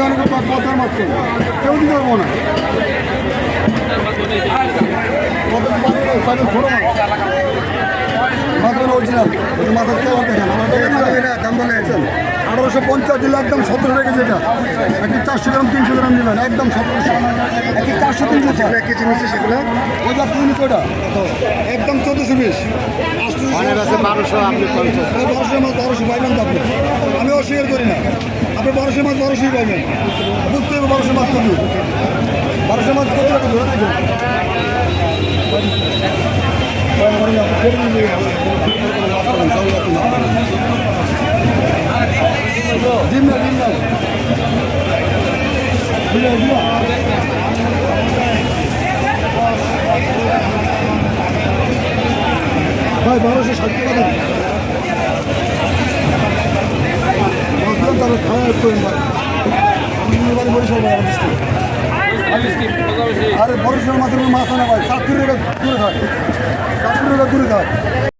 পদ্মার মাছ করব। কেউ দিতে পারব না। আঠারোশো পঞ্চাশ দিলে একদম সতেরো রেখেছে এটা। একটি চারশো গ্রাম তিনশো গ্রাম নেবেন একদম সতেরোশো একটি চারশো তিনশো এক কেজি নিচ্ছে সেগুলো। ওইটা তিন ওটা একদম চোদ্দোশো বিশ। বারোশো বারোশো পাইবেন তো আপনি। আমি অস্বীকার করি না। আপনি বারোশো মাছ, বারোশোই পাইবেন। বুঝতে হবে বারোশো মাছ কত। বারোশো মাছ কত টাকা ধরে ডিম না। ভাই, বারোশো আরে বরিশাল মাছের মাছ আনা ভাই সাত দূরে দূরে থাকে। সাত দূরে খায়